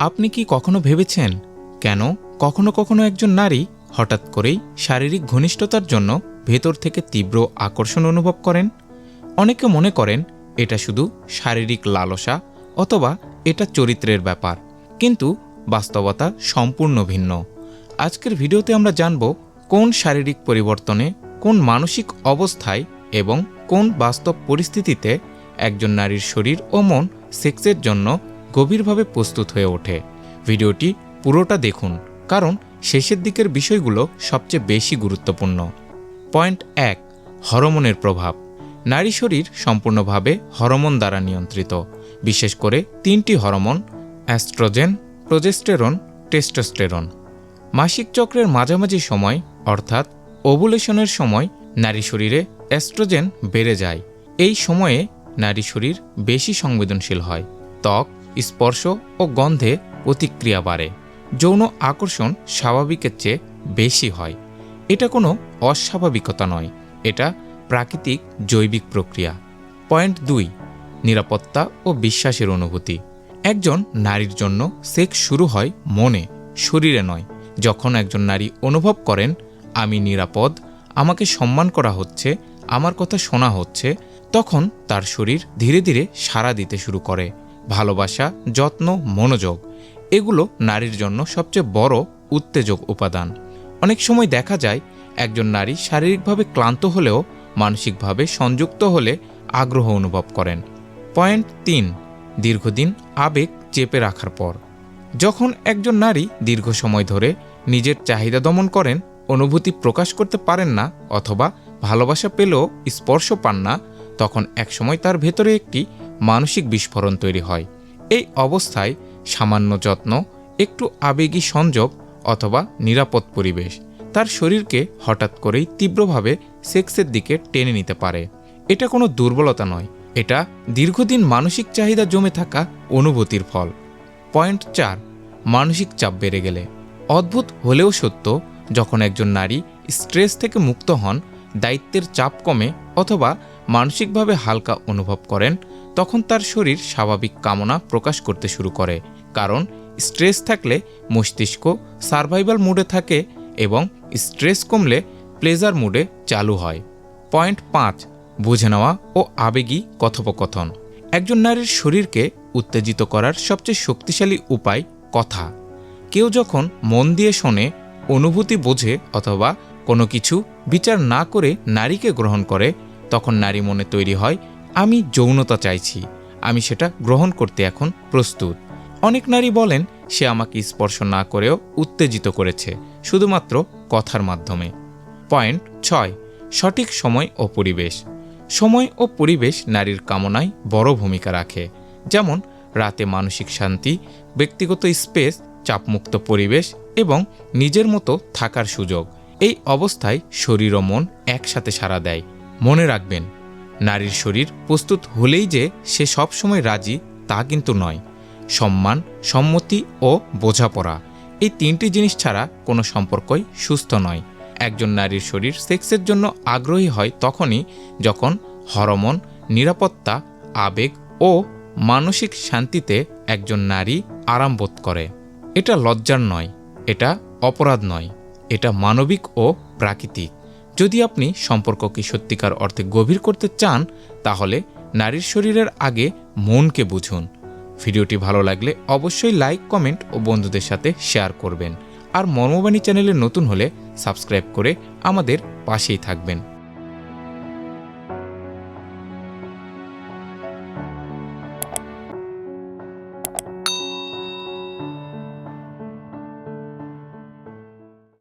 আপনি কি কখনো ভেবেছেন, কেন কখনো কখনো একজন নারী হঠাৎ করেই শারীরিক ঘনিষ্ঠতার জন্য ভেতর থেকে তীব্র আকর্ষণ অনুভব করেন? অনেকে মনে করেন এটা শুধু শারীরিক লালসা অথবা এটা চরিত্রের ব্যাপার, কিন্তু বাস্তবতা সম্পূর্ণ ভিন্ন। আজকের ভিডিওতে আমরা জানব কোন শারীরিক পরিবর্তনে, কোন মানসিক অবস্থায় এবং কোন বাস্তব পরিস্থিতিতে একজন নারীর শরীর ও মন সেক্সের জন্য গভীরভাবে প্রস্তুত হয়ে ওঠে। ভিডিওটি পুরোটা দেখুন, কারণ শেষের দিকের বিষয়গুলো সবচেয়ে বেশি গুরুত্বপূর্ণ। পয়েন্ট এক, হরমোনের প্রভাব। নারী শরীর সম্পূর্ণভাবে হরমোন দ্বারা নিয়ন্ত্রিত, বিশেষ করে তিনটি হরমোন, অ্যাস্ট্রোজেন, প্রোজেস্টেরন, টেস্টোস্টেরন। মাসিক চক্রের মাঝামাঝি সময়, অর্থাৎ ওভুলেশনের সময়, নারী শরীরে অ্যাস্ট্রোজেন বেড়ে যায়। এই সময়ে নারী শরীর বেশি সংবেদনশীল হয়। ত্বক স্পর্শ ও গন্ধে প্রতিক্রিয়া বাড়ে। যৌন আকর্ষণ স্বাভাবিকের চেয়ে বেশি হয়। এটা কোনো অস্বাভাবিকতা নয়, এটা প্রাকৃতিক জৈবিক প্রক্রিয়া। পয়েন্ট দুই, নিরাপত্তা ও বিশ্বাসের অনুভূতি। একজন নারীর জন্য সেক্স শুরু হয় মনে, শরীরে নয়। যখন একজন নারী অনুভব করেন, আমি নিরাপদ, আমাকে সম্মান করা হচ্ছে, আমার কথা শোনা হচ্ছে, তখন তার শরীর ধীরে ধীরে সাড়া দিতে শুরু করে। ভালোবাসা, যত্ন, মনোযোগ, এগুলো নারীর জন্য সবচেয়ে বড় উত্তেজক উপাদান। অনেক সময় দেখা যায়, একজন নারী শারীরিকভাবে ক্লান্ত হলেও মানসিকভাবে সংযুক্ত হলে আগ্রহ অনুভব করেন। পয়েন্ট তিন, দীর্ঘদিন আবেগ চেপে রাখার পর। যখন একজন নারী দীর্ঘ সময় ধরে নিজের চাহিদা দমন করেন, অনুভূতি প্রকাশ করতে পারেন না অথবা ভালোবাসা পেলেও স্পর্শ পান না, তখন একসময় তার ভেতরে একটি মানসিক বিস্ফোরণ তৈরি হয়। এই অবস্থায় সামান্য যত্ন, একটু আবেগী সংযোগ অথবা নিরাপদ পরিবেশ তার শরীরকে হঠাৎ করেই তীব্রভাবে সেক্সের দিকে টেনে নিতে পারে। এটা কোনো দুর্বলতা নয়, এটা দীর্ঘদিন মানসিক চাহিদা জমে থাকা অনুভূতির ফল। পয়েন্ট চার, মানসিক চাপ বেড়ে গেলে। অদ্ভুত হলেও সত্য, যখন একজন নারী স্ট্রেস থেকে মুক্ত হন, দায়িত্বের চাপ কমে অথবা মানসিকভাবে হালকা অনুভব করেন, তখন তার শরীর স্বাভাবিক কামনা প্রকাশ করতে শুরু করে, কারণ স্ট্রেস থাকলে মস্তিষ্ক সার্ভাইভাল মুডে থাকে এবং স্ট্রেস কমলে প্লেজার মুডে চালু হয়। পয়েন্ট পাঁচ, বুঝে নেওয়া ও আবেগী কথোপকথন। একজন নারীর শরীরকে উত্তেজিত করার সবচেয়ে শক্তিশালী উপায় কথা। কেউ যখন মন দিয়ে শোনে, অনুভূতি বোঝে অথবা কোনো কিছু বিচার না করে নারীকে গ্রহণ করে তখন নারী মনে তৈরি হয়, আমি যৌনতা চাইছি, আমি সেটা গ্রহণ করতে এখন প্রস্তুত। অনেক নারী বলেন, সে আমাকে স্পর্শ না করেও উত্তেজিত করেছে, শুধুমাত্র কথার মাধ্যমে। পয়েন্ট ছয়, সঠিক সময় ও পরিবেশ। সময় ও পরিবেশ নারীর কামনায় বড় ভূমিকা রাখে। যেমন, রাতে মানসিক শান্তি, ব্যক্তিগত স্পেস, চাপমুক্ত পরিবেশ এবং নিজের মতো থাকার সুযোগ। এই অবস্থায় শরীর ও মন একসাথে সাড়া দেয়। মনে রাখবেন, নারীর শরীর প্রস্তুত হলেই যে সে সবসময় রাজি তা কিন্তু নয়। সম্মান, সম্মতি ও বোঝাপড়া এই তিনটি জিনিস ছাড়া কোনো সম্পর্কই সুস্থ নয়। একজন নারীর শরীর সেক্সের জন্য আগ্রহী হয় তখনই যখন হরমোন, নিরাপত্তা, আবেগ ও মানসিক শান্তিতে একজন নারী আরাম বোধ করে। এটা লজ্জার নয়, এটা অপরাধ নয়, এটা মানবিক ও প্রাকৃতিক। যদি আপনি সম্পর্ককে সত্যিকার অর্থে গভীর করতে চান, তাহলে নারীর শরীরের আগে মনকে বুঝুন। ভিডিওটি ভালো লাগলে অবশ্যই লাইক, কমেন্ট ও বন্ধুদের সাথে শেয়ার করবেন। আর মর্মবাণী চ্যানেলে নতুন হলে সাবস্ক্রাইব করে আমাদের পাশেই থাকবেন।